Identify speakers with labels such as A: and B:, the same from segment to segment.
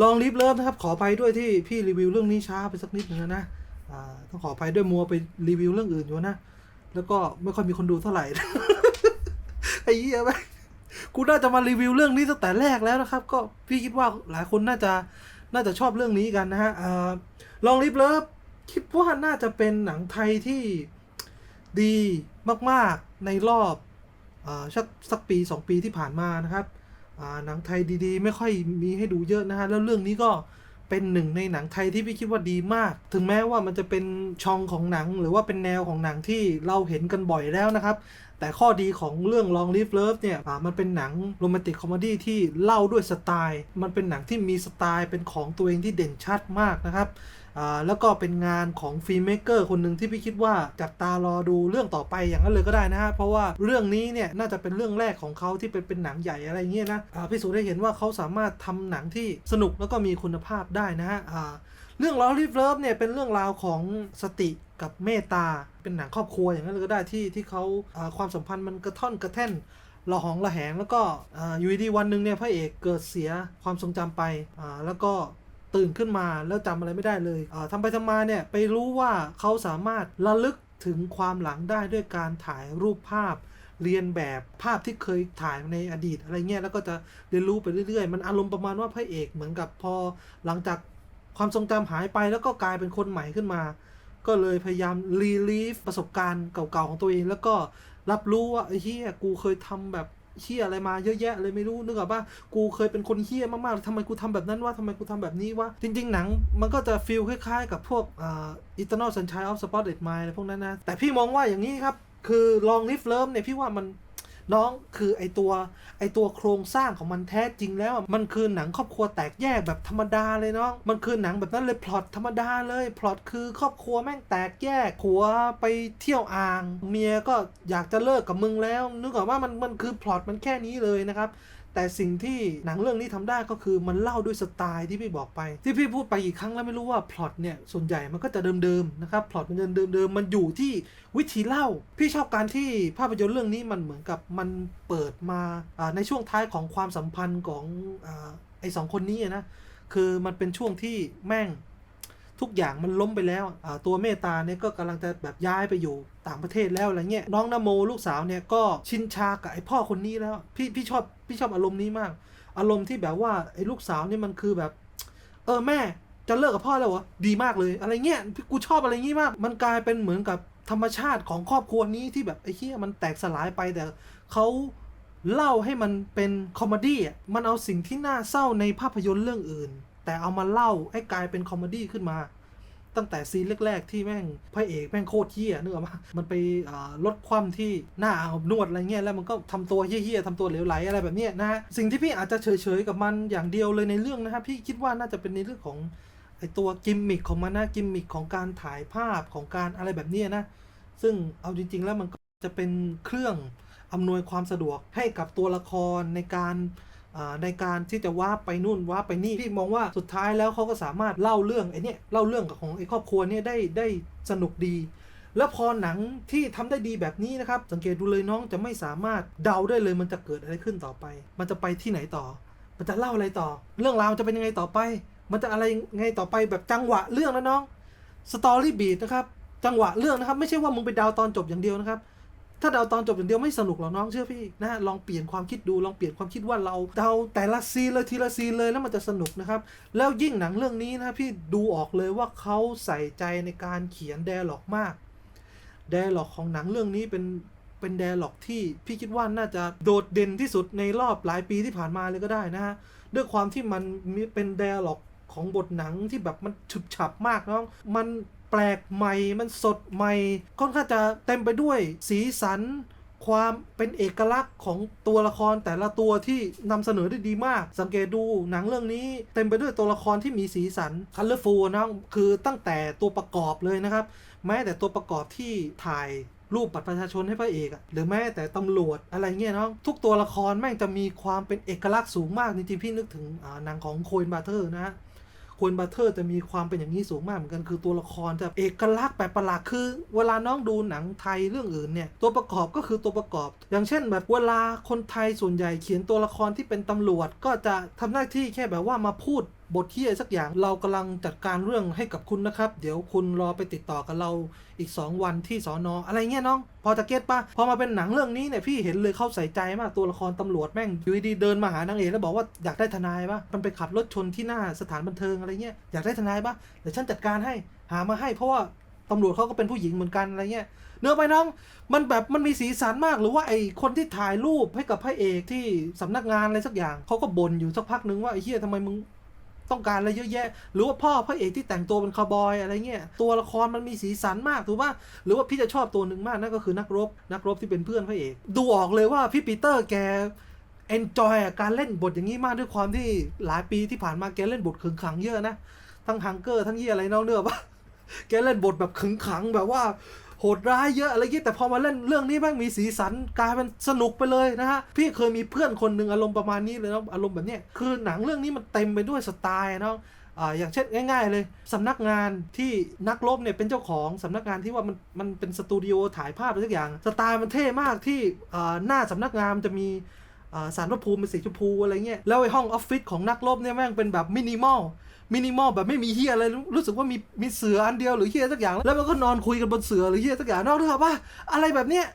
A: ลองรีบเลิฟนะครับ ขออภัยด้วยที่พี่รีวิวเรื่องนี้ช้าไปสักนิดนึงนะต้องขออภัยด้วยมัวไปรีวิวเรื่องอื่นอยู่นะ แล้วก็ไม่ค่อยมีคนดูเท่าไหร่ไอ้เหี้ยไปกูน่าจะมารีวิวเรื่องนี้ตั้งแต่แรกแล้วนะครับ ก็พี่คิดว่าหลายคนน่าจะน่าจะชอบเรื่องนี้กันนะฮะลองรีบเลิฟคิดว่าน่าจะเป็นหนังไทยที่ดีมาก ๆ ในรอบอสักสักปีสองปีที่ผ่านมานะครับ หนังไทยดีๆ ไม่ค่อยมีให้ดูเยอะนะฮะ แล้วเรื่องนี้ก็เป็นหนึ่งในหนังไทยที่พี่คิดว่าดีมาก ถึงแม้ว่ามันจะเป็นช่องของหนัง หรือว่าเป็นแนวของหนังที่เราเห็นกันบ่อยแล้วนะครับ แต่ข้อดีของเรื่อง Long Live Love เนี่ยมันเป็นหนังโรแมนติกคอมเมดี้ที่เล่าด้วยสไตล์ มันเป็นหนังที่มีสไตล์เป็นของตัวเองที่เด่นชัดมากนะครับ อ่าแล้วก็เป็นงานของฟิล์มเมกเกอร์คนหนึ่งที่พี่คิดว่าจับตารอดูเรื่องต่อไปอย่างนั้นเลยก็ได้นะฮะเพราะว่าเรื่องนี้เนี่ยน่าจะเป็นเรื่องแรกของเขาที่เป็นเป็นหนังใหญ่อะไรเงี้ยนะอ่าพิสูจน์ได้เห็นว่าเขาสามารถทำหนังที่สนุกแล้วก็มีคุณภาพได้นะฮะอ่าเรื่อง Long Live Love เนี่ยเป็นเรื่องราวของสติกับเมตตา เป็นหนังครอบครัวอย่างนั้นเลยก็ได้ที่ที่เขาความสัมพันธ์มันกระท่อนกระแท่นระหองระแหงแล้วก็อยู่ดีวันหนึ่งเนี่ยพระเอกเกิดเสียความทรงจำไปอ่าแล้วก็ ตื่นขึ้นมาแล้วจำอะไรไม่ได้เลยอ่าทำไปทำมาเนี่ยไปรู้ว่าเขาสามารถระลึกถึงความหลังได้ด้วยการถ่ายรูปภาพ เรียนแบบภาพที่เคยถ่ายในอดีต อะไรเงี้ยแล้วก็จะเรียนรู้ไปเรื่อยๆ มันอารมณ์ประมาณว่าพระเอกเหมือนกับพอหลังจากความทรงจำหายไปแล้วก็กลายเป็นคนใหม่ขึ้นมา ก็เลยพยายามรีลีฟประสบการณ์เก่าๆของตัวเอง แล้วก็รับรู้ว่าไอ้เฮียกูเคยทำแบบ เฮียอะไรมาเยอะแยะเลยไม่รู้นึกออกปะกูเคยเป็นคนเฮียมากๆทำไมกูทำแบบนั้นวะทำไมกูทำแบบนี้วะจริง ๆ หนังมันก็จะฟีลคล้ายๆ กับพวกอ่า Eternal Sunshine of Spotted Mind อะไรพวกนั้นนะแต่พี่มองว่าอย่างนี้ครับคือ Long Live Love เนี่ยพี่ว่ามัน น้องคือไอตัวไอตัวโครงสร้างของมันแท้จริงแล้วมันคือหนังครอบครัวแตกแยกแบบธรรมดาเลยน้องมันคือหนังแบบนั้นเลยพล็อตธรรมดาเลยพล็อตคือครอบครัวแม่งแตกแยกผัวไปเที่ยวอ่าง เมียก็อยากจะเลิกกับมึงแล้วนึกออกว่ามันมันคือพล็อตมันแค่นี้เลยนะครับ แต่สิ่งที่หนังเรื่องนี้ทำได้ก็คือมันเล่าด้วยสไตล์ที่พี่บอกไป ที่พี่พูดไปอีกครั้งแล้วไม่รู้ว่าพล็อตเนี่ยส่วนใหญ่มันก็จะเดิมๆนะครับพล็อตมันเดิมๆมันอยู่ที่วิธีเล่า พี่ชอบการที่ภาพยนตร์เรื่องนี้มันเหมือนกับมันเปิดมาในช่วงท้ายของความสัมพันธ์ของอไอ้สองคนนี้นะคือมันเป็นช่วงที่แม่ง ทุกอย่างมันล้มไปแล้วตัวเมตตาเนี่ยก็กำลังจะแบบย้ายไปอยู่ต่างประเทศแล้วอะไรเงี้ยน้องนโมลูกสาวเนี่ยก็ชินชากับไอ้พ่อคนนี้แล้วพี่พี่ชอบพี่ชอบอารมณ์นี้มาก อารมณ์ที่แบบว่าไอ้ลูกสาวเนี่ยมันคือแบบ เออแม่จะเลิกกับพ่อแล้วเหรอดีมากเลย อะไรเงี้ยกูชอบอะไรงี้มาก มันกลายเป็นเหมือนกับธรรมชาติของครอบครัวนี้ที่แบบไอ้เหี้ยมันแตกสลายไปแต่เขาเล่าให้มันเป็นคอมเมดี้อะมันเอาสิ่งที่น่าเศร้าในภาพยนตร์เรื่องอื่น แต่เอามาเล่าให้กลายเป็นคอมเมดี้ขึ้นมา ตั้งแต่ซีนแรกๆที่แม่งพระเอกแม่งโคตรเฮี้ยนึกออกปะมันไปลดความที่หน้าอาบนวดอะไรเงี้ยแล้วมันก็ทำตัวเฮี้ยๆทำตัวเหลวไหลอะไรแบบเนี้ยนะฮะสิ่งที่พี่อาจจะเฉยๆกับมันอย่างเดียวเลยในเรื่องนะครับพี่คิดว่าน่าจะเป็นในเรื่องของไอตัวกิมมิคของมันนะกิมมิคของการถ่ายภาพของการอะไรแบบนี้นะ ซึ่งเอาจริง ๆ แล้วมันก็จะเป็นเครื่องอำนวยความสะดวกให้กับตัวละครในการ ในการที่จะว่าไปนู่นว่าไปนี่พี่มองว่าสุดท้ายแล้วเขาก็สามารถเล่าเรื่องไอ้นี่เล่าเรื่องของไอ้ครอบครัวเนี่ยได้ได้สนุกดี แล้วพอหนังที่ทำได้ดีแบบนี้นะครับ สังเกตดูเลยน้องจะไม่สามารถเดาได้เลยมันจะเกิดอะไรขึ้นต่อไป มันจะไปที่ไหนต่อ มันจะเล่าอะไรต่อ เรื่องราวจะเป็นยังไงต่อไป มันจะอะไรไงต่อไปแบบจังหวะเรื่องนะน้องสตอรี่บีทนะครับจังหวะเรื่องนะครับ ไม่ใช่ว่ามึงไปเดาวตอนจบอย่างเดียวนะครับ ถ้าเดาตอนจบอย่างเดียวไม่สนุกหรอกน้องเชื่อพี่นะฮะลองเปลี่ยนความคิดดูลองเปลี่ยนความคิดว่าเราเดาแต่ละซีนเลยทีละซีนเลยแล้วมันจะสนุกนะครับ แล้วยิ่งหนังเรื่องนี้นะพี่ดูออกเลยว่าเขาใส่ใจในการเขียนแดร์ล็อกมากแดร์ล็อกของหนังเรื่องนี้เป็นเป็นแดร์ล็อกที่พี่คิดว่าน่าจะโดดเด่นที่สุดในรอบหลายปีที่ผ่านมาเลยก็ได้นะฮะด้วยความที่มันมเป็นแดร์ล็อกของบทหนังที่แบบมันฉึบฉับมากน้อง มัน ลกใหม่ มันสดใหม่ค่อนข้างจะเต็มไปด้วยสีสัน ความเป็นเอกลักษณ์ของตัวละครแต่ละตัวที่นำเสนอได้ดีมาก สังเกตดูหนังเรื่องนี้เต็มไปด้วยตัวละครที่มีสีสันคัลเลอร์ฟูนะคือตั้งแต่ตัวประกอบเลยนะครับ แม้แต่ตัวประกอบที่ถ่ายรูปบัตรประชาชนให้พระเอกอะหรือแม้แต่ตำรวจอะไรเงี้ยเนาะทุกตัวละครแม่งจะมีความเป็นเอกลักษณ์สูงมากจริงๆพี่นึกถึงหนังของโคนบาเทอร์นะฮะ ควนบัตเทอร์จะมีความเป็นอย่างนี้สูงมากเหมือนกันคือตัวละครจะเอกลักษณ์แปลกประหลาดคือ เวลาน้องดูหนังไทยเรื่องอื่นเนี่ยตัวประกอบก็คือตัวประกอบ อย่างเช่นแบบเวลาคนไทยส่วนใหญ่เขียนตัวละครที่เป็นตำรวจ ก็จะทำหน้าที่แค่แบบว่ามาพูด บทที่อะไรสักอย่างเรากำลังจัดการเรื่องให้กับคุณนะครับ เดี๋ยวคุณรอไปติดต่อกับเราอีก 2 วันที่สอนออะไรเงี้ยน้อง พอจะเก็ตปะพอมาเป็นหนังเรื่องนี้เนี่ยพี่เห็นเลยเข้าใส่ใจมากตัวละครตำรวจแม่งอยู่ดีเดินมาหานางเอกแล้วบอกว่าอยากได้ทนายปะมันไปขับรถชนที่หน้าสถานบันเทิงอะไรเงี้ยอยากได้ทนายปะเดี๋ยวฉันจัดการให้หามาให้เพราะว่าตำรวจเขาก็เป็นผู้หญิงเหมือนกันอะไรเงี้ยเนื้อไปน้อง มันแบบมันมีสีสันมากหรือว่าไอคนที่ถ่ายรูปให้กับพระเอกที่สำนักงานอะไรสักอย่างเขาก็บ่นอยู่สักพักนึงว่าไอเหี้ยทำไมมึง ต้องการอะไรเยอะแยะ หรือว่าพ่อพระเอกที่แต่งตัวเป็นคาวบอยอะไรเงี้ยตัวละครมันมีสีสันมากถูกป่ะหรือว่าพี่จะชอบตัวหนึ่งมากนั่นก็คือนักรบ นักรบที่เป็นเพื่อนพระเอกดูออกเลยว่าพี่ปีเตอร์แก enjoy กับการเล่นบทอย่างนี้มากด้วยความที่หลายปีที่ผ่านมาแกเล่นบทขึงขังเยอะนะ ทั้งฮังเกอร์ทั้งเหี้ยอะไรนองเนื้อปะแกเล่นบทแบบขึงขังแบบว่า โหดร้ายเยอะอะไรเงี้ยแต่พอมาเล่นเรื่องนี้แม่งมีสีสันกลายเป็นสนุกไปเลยนะฮะพี่เคยมีเพื่อนคนหนึ่งอารมณ์ประมาณนี้เลยนะอารมณ์แบบเนี้ยคือหนังเรื่องนี้มันเต็มไปด้วยสไตล์เนาะอ่าอย่างเช่นง่าย ๆ เลยสำนักงานที่นักรบเนี่ยเป็นเจ้าของสำนักงานที่ว่ามันมันเป็นสตูดิโอถ่ายภาพอะไรสักอย่างสไตล์มันเท่มากที่อ่าหน้าสำนักงานมันจะมีอ่าสารพระภูมิเป็นสีชมพูอะไรเงี้ยแล้วไอห้องออฟฟิศของนักรบเนี่ยแม่งเป็นแบบมินิมอล มินิมอลแบบไม่มีเฮียอะไรรู้สึกว่ามีมีเสืออันเดียวหรือเฮียสักอย่าง แล้วมันก็นอนคุยกันบนเสือหรือเฮียสักอย่างนอกเรื่องว่าอะไรแบบเนี้ย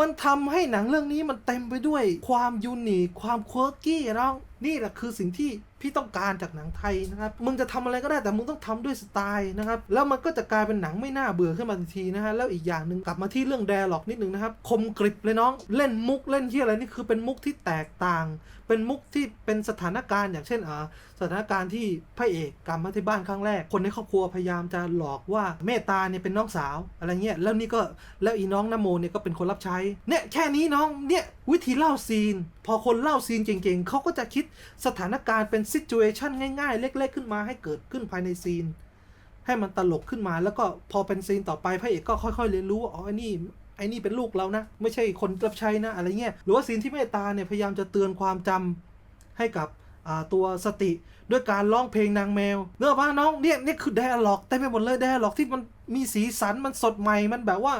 A: มันทำให้หนังเรื่องนี้มันเต็มไปด้วยความยูนิคความเควร์กี้น้อง นี่แหละคือสิ่งที่พี่ต้องการจากหนังไทยนะครับ มึงจะทำอะไรก็ได้แต่มึงต้องทำด้วยสไตล์นะครับ แล้วมันก็จะกลายเป็นหนังไม่น่าเบื่อขึ้นมาทันทีนะฮะ แล้วอีกอย่างหนึ่งกลับมาที่เรื่องแดร์ล็อกนิดนึงนะครับ คมกริบเลยน้อง เล่นมุกเล่นที่อะไรนี่คือเป็นมุกที่แตกต่าง เป็นมุกที่เป็นสถานการณ์ อย่างเช่นอ่าสถานการณ์ที่พระเอกกลับมาที่บ้านครั้งแรก คนในครอบครัวพยายามจะหลอกว่าเมตตาเนี่ยเป็นน้องสาวอะไรเงี้ย แล้วนี่ก็แล้วอีน้องนโมเนี่ยก็เป็นคนรับใช้ เนี่ยแค่นี้น้อง เนี่ยวิธีเล่าซีน พอคนเล่าซีนเก่งๆ เขาก็จะคิดสถานการณ์เป็นซิจูเอชันง่ายๆ เล็กๆ ขึ้นมาให้เกิดขึ้นภายในซีน ให้มันตลกขึ้นมาแล้วก็พอเป็นซีนต่อไปพระเอกก็ค่อยๆ เรียนรู้ว่าอ๋อไอ้นี่ไอ้นี่เป็นลูกเรานะ ไม่ใช่คนรับใช้นะอะไรเงี้ยหรือว่าซีนที่เมตตาเนี่ยพยายามจะเตือนความจำให้กับตัวสติด้วยการร้องเพลงนางแมวเนื้อป่ะน้องเนี่ยนี่คือไดอะล็อกเต็มไปหมดเลยไดอะล็อกที่มันมีสีสันมันสดใหม่มันแบบว่า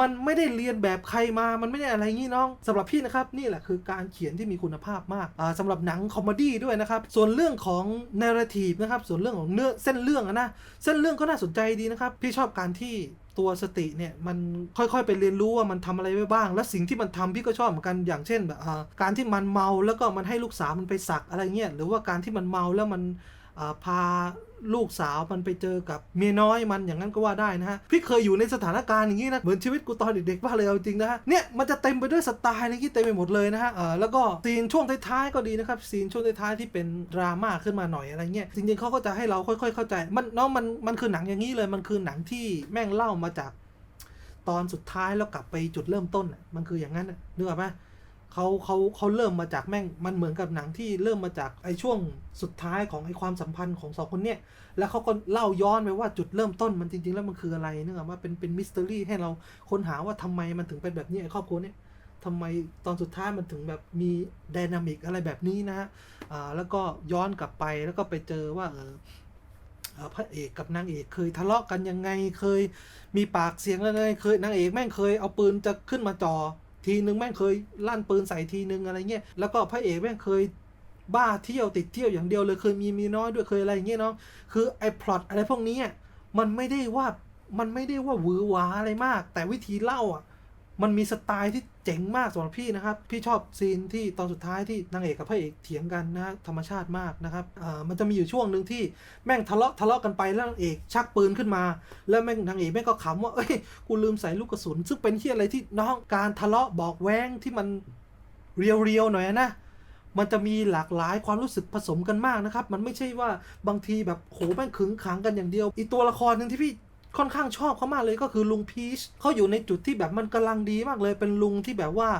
A: มันไม่ได้เรียนแบบใครมา มันไม่ได้อะไรงี้น้องสำหรับพี่นะครับนี่แหละคือการเขียนที่มีคุณภาพมากอ่าสำหรับหนังคอมเมดี้ด้วยนะครับ ส่วนเรื่องของเนเรทีฟนะครับ ส่วนเรื่องของเนื้อเส้นเรื่องอะนะ เส้นเรื่องก็น่าสนใจดีนะครับ พี่ชอบการที่ตัวสติเนี่ยมันค่อยๆไปเรียนรู้ว่ามันทำอะไรไว้บ้าง และสิ่งที่มันทำพี่ก็ชอบเหมือนกันอย่างเช่นแบบอ่าการที่มันเมาแล้วก็มันให้ลูกสาวมันไปสักอะไรเงี้ยหรือว่าการที่มันเมาแล้วมันอ่าพา ลูกสาวมันไปเจอกับเมียน้อยมันอย่างนั้นก็ว่าได้นะฮะ พี่เคยอยู่ในสถานการณ์อย่างนี้นะ เหมือนชีวิตกูตอนเด็กๆว่าเลยเอาจริงนะฮะ เนี่ยมันจะเต็มไปด้วยสไตล์อะไรที่เต็มไปหมดเลยนะฮะเออแล้วก็ซีนช่วงท้ายๆก็ดีนะครับซีนช่วงท้ายๆที่เป็นดราม่าขึ้นมาหน่อยอะไรเงี้ยจริงๆเขาก็จะให้เราค่อย ๆ เข้าใจ มันน้องมันมันคือหนังอย่างนี้เลยมันคือหนังที่แม่งเล่ามาจาก ตอนสุดท้ายแล้วกลับไปจุดเริ่มต้นมันคืออย่างนั้นน่ะนึกออกไหม เขาเขาเขาเริ่มมาจากแม่งมันเหมือนกับหนังที่เริ่มมาจากไอ้ช่วงสุดท้ายของไอ้ความสัมพันธ์ของสองคนเนี่ยแล้วเขาก็เล่าย้อนไปว่าจุดเริ่มต้นมันจริง ๆ แล้วมันคืออะไรนึกออกว่าเป็นเป็นมิส t ต r y ให้เราค้นหาว่าทำไมมันถึงเป็นแบบนี้ไอ้ครอบครัวเนี่ยทำไมตอนสุดท้ายมันถึงแบบมีไดนามิกอะไรแบบนี้นะฮะอ่าแล้วก็ย้อนกลับไปแล้วก็ไปเจอว่าเออพระเอกกับนางเอกเคยทะเลาะกันยังไงเคยมีปากเสียงอะไรเคยนางเอกแม่งเคยเอาปืนจะขึ้นมาจ่อ ทีนึงแม่งเคยลั่นปืนใส่ทีนึงอะไรเงี้ยแล้วก็พระเอกแม่งเคยบ้าเที่ยวติดเที่ยวอย่างเดียวเลยเคยมีมีน้อยด้วยเคยอะไรอย่างเงี้ยเนาะคือไอ้พล็อตอะไรพวกนี้อะมันไม่ได้ว่ามันไม่ได้ว่าหวือหวาอะไรมาก แต่วิธีเล่าอะ มันมีสไตล์ที่เจ๋งมากสำหรับพี่นะครับ พี่ชอบซีนที่ตอนสุดท้ายที่นางเอกกับพระเอกเถียงกันนะธรรมชาติมากนะครับอ่ามันจะมีอยู่ช่วงหนึ่งที่แม่งทะเลาะทะเลาะกันไปแล้วนางเอกชักปืนขึ้นมา แล้วแม่งนางเอกแม่งก็ขำว่าเอ้ยกูลืมใส่ลูกกระสุน ซึ่งเป็นที่อะไรที่น้องการทะเลาะบอกแว้งที่มันเรียวๆหน่อยนะมันจะมีหลากหลายความรู้สึกผสมกันมากนะครับ มันไม่ใช่ว่าบางทีแบบโหแม่งขึงขังกันอย่างเดียว อีกตัวละครหนึ่งที่พี่ ค่อนข้างชอบเขามากเลยก็คือลุงพีชเขาอยู่ในจุดที่แบบมันกำลังดีมากเลย เป็นลุงที่แบบว่า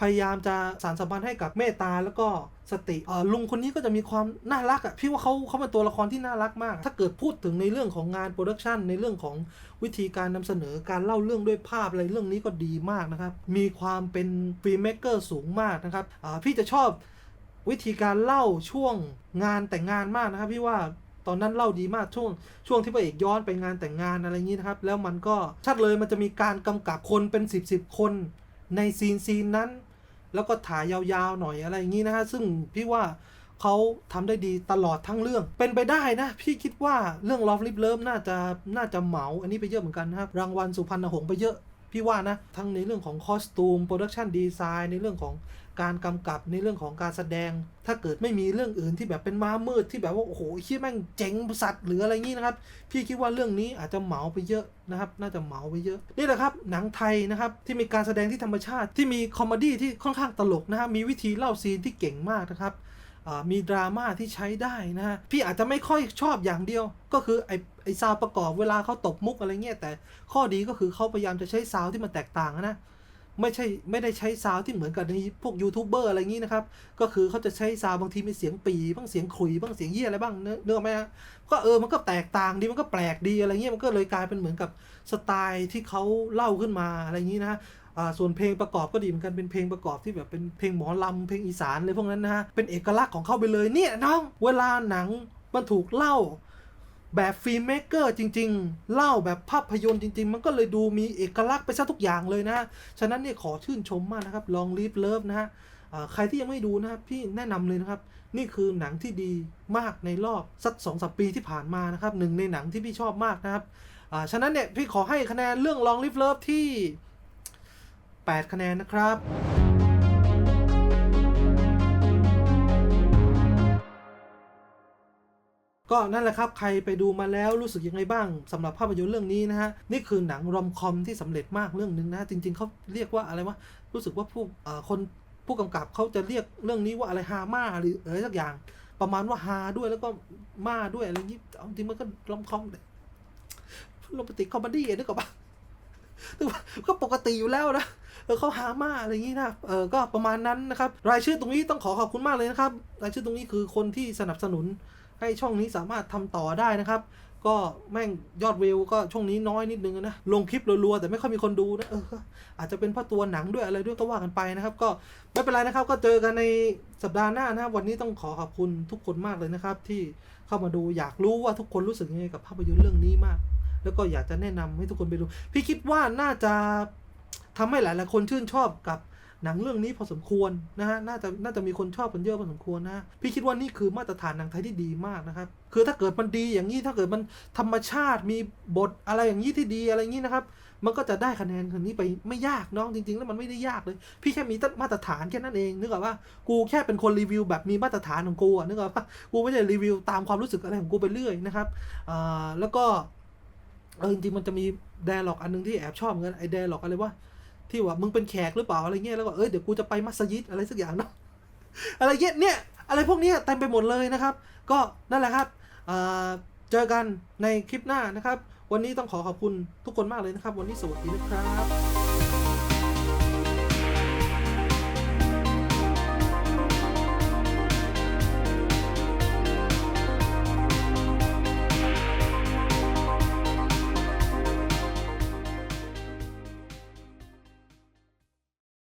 A: พยายามจะสานสัมพันธ์ให้กับเมตตาแล้วก็สติเออลุงคนนี้ก็จะมีความน่ารักอะ่ะพี่ว่าเขาเขาเป็นตัวละครที่น่ารักมาก ถ้าเกิดพูดถึงในเรื่องของงานโปรดักชันในเรื่องของวิธีการนำเสนอการเล่าเรื่องด้วยภาพอะไรเรื่องนี้ก็ดีมากนะครับ มีความเป็นฟิล์มเมกเกอร์สูงมากนะครับอ่าพี่จะชอบวิธีการเล่าช่วงงานแต่งงานมากนะครับ พี่ว่า ตอนนั้นเล่าดีมากช่วงช่วงที่พระเอกย้อนไปงานแต่งงานอะไรอย่างนี้นะครับ แล้วมันก็ชัดเลยมันจะมีการกำกับคนเป็น 10บสคนในซีนซีนนั้น แล้วก็ถ่ายยาวๆหน่อยอะไรอย่างนี้นะฮะซึ่งพี่ว่าเขาทำได้ดีตลอดทั้งเรื่อง เป็นไปได้นะ พี่คิดว่าเรื่อง Love Live Love น่าจะน่าจะเหมา อันนี้ไปเยอะเหมือนกันนะครับรางวัลสุพรรณหงส์ไปเยอะพี่ว่านะ ทั้งในเรื่องของคอสตูมโปรดักชันดีไซน์ในเรื่องของ การกำกับในเรื่องของการแสดง ถ้าเกิดไม่มีเรื่องอื่นที่แบบเป็นม้ามืดที่แบบว่าโอ้โหคิดแม่งเจ๋งสัตว์หรืออะไรงี้นะครับ พี่คิดว่าเรื่องนี้อาจจะเหมาไปเยอะนะครับ น่าจะเหมาไปเยอะนี่แหละครับหนังไทยนะครับที่มีการแสดงที่ธรรมชาติที่มีคอมเมดี้ที่ค่อนข้างตลกนะฮะมีวิธีเล่าซีนที่เก่งมากนะครับมีดราม่าที่ใช้ได้นะฮะพี่อาจจะไม่ค่อยชอบอย่างเดียว ก็คือไอไอซาวประกอบเวลาเขาตบมุกอะไรเงี้ยแต่ข้อดีก็คือเขาพยายามจะใช้ซาวที่มันแตกต่างนะ ไม่ใช่ไม่ได้ใช้ซาวที่เหมือนกับในพวกยูทูบเบอร์อะไรงี้นะครับ ก็คือเขาจะใช้ซาวบางทีมีเสียงปีบ้างเสียงขลุยบ้างเสียงเยี่ยอะไรบ้างเนื้อไหมฮะก็เออมันก็แตกต่างดีมันก็แปลกดีอะไรเงี้ยมันก็เลยกลายเป็นเหมือนกับสไตล์ที่เขาเล่าขึ้นมาอะไรอย่างนี้นะส่วนเพลงประกอบก็ดีเหมือนกันเป็นเพลงประกอบที่แบบเป็นเพลงหมอลำเพลงอีสานเลยพวกนั้นนะฮะเป็นเอกลักษณ์ของเขาไปเลยเนี่ยน้องเวลาหนังมันถูกเล่า แบบฟิล์มเมกเกอร์จริง ๆ เล่าแบบภาพยนตร์จริง ๆ มันก็เลยดูมีเอกลักษณ์ไปซะทุกอย่างเลยนะ ฉะนั้นเนี่ยขอชื่นชมมากนะครับลองลีฟเลิฟนะฮะใครที่ยังไม่ดูนะครับพี่แนะนำเลยนะครับ นี่คือหนังที่ดีมากในรอบสักสองสปีที่ผ่านมานะครับหนึ่งในหนังที่พี่ชอบมากนะครับฉะนั้นเนี่ยพี่ขอให้คะแนนเรื่องลองลีฟเลิฟที่ 8 คะแนนนะครับ ก็นั่นแหละครับใครไปดูมาแล้วรู้สึกยังไงบ้างสำหรับภาพยนตร์เรื่องนี้นะฮะนี่คือหนังรอมคอมที่สำเร็จมากเรื่องหนึ่งนะจริง ๆเขาเรียกว่าอะไรวะรู้สึกว่าผู้คนผู้กำกับเขาจะเรียกเรื่องนี้ว่าอะไรฮาม่าหรืออะไรสักอย่าง ประมาณว่าฮาด้วยแล้วก็มาด้วยอะไรอย่างนี้เอาจริงมันก็รอมคอมโรแมนติกคอมเมดี้นึกออกปะก็ปกติอยู่แล้วนะเออเขาหามาอะไรอย่างนี้นะ เออ ก็ประมาณนั้นนะครับ รายชื่อตรงนี้ต้องขอขอบคุณมากเลยนะครับ รายชื่อตรงนี้คือคนที่สนับสนุน ให้ช่องนี้สามารถทำต่อได้นะครับ ก็แม่งยอดวิวก็ช่วงนี้น้อยนิดนึงนะ ลงคลิปรัวๆแต่ไม่ค่อยมีคนดูนะเอออาจจะเป็นเพราะตัวหนังด้วยอะไรด้วยก็ว่ากันไปนะครับ ก็ไม่เป็นไรนะครับ ก็เจอกันในสัปดาห์หน้านะครับวันนี้ต้องขอขอบคุณทุกคนมากเลยนะครับ ที่เข้ามาดูอยากรู้ว่าทุกคนรู้สึกยังไงกับภาพยนตร์เรื่องนี้มาก แล้วก็อยากจะแนะนำให้ทุกคนไปดูพี่คิดว่าน่าจะทำให้หลายๆคนชื่นชอบกับ หนังเรื่องนี้พอสมควรนะฮะน่าจะน่าจะมีคนชอบกันเยอะพอสมควรนะพี่คิดว่านี่คือมาตรฐานหนังไทยที่ดีมากนะครับคือถ้าเกิดมันดีอย่างนี้ถ้าเกิดมันธรรมชาติมีบทอะไรอย่างนี้ที่ดีอะไรอย่างนี้นะครับมันก็จะได้คะแนนคนนี้ไปไม่ยากน้องจริง ๆ แล้วมันไม่ได้ยากเลย พี่แค่มีมาตรฐานแค่นั้นเองนึกออกว่ากูแค่เป็นคนรีวิวแบบมีมาตรฐานของกูอะนึกออกปะกูไม่ได้รีวิวตามความรู้สึกอะไรของกูไปเรื่อยนะครับอ่าแล้วก็เออจริงๆมันจะมีแดร์ล็อกอันหนึงที่แอบชอบเหมือนกันไอ้แดร์ล็อกอะไรวะ ที่ว่ามึงเป็นแขกหรือเปล่าอะไรเงี้ยแล้วก็เออเดี๋ยวกูจะไปมัสยิดอะไรสักอย่างเนาะอะไรเงี้ยเนี่ยอะไรพวกเนี้ยเต็มไปหมดเลยนะครับ ก็นั่นแหละครับเจอกันในคลิปหน้านะครับ วันนี้ต้องขอขอบคุณทุกคนมากเลยนะครับ วันนี้สวัสดีนะครับ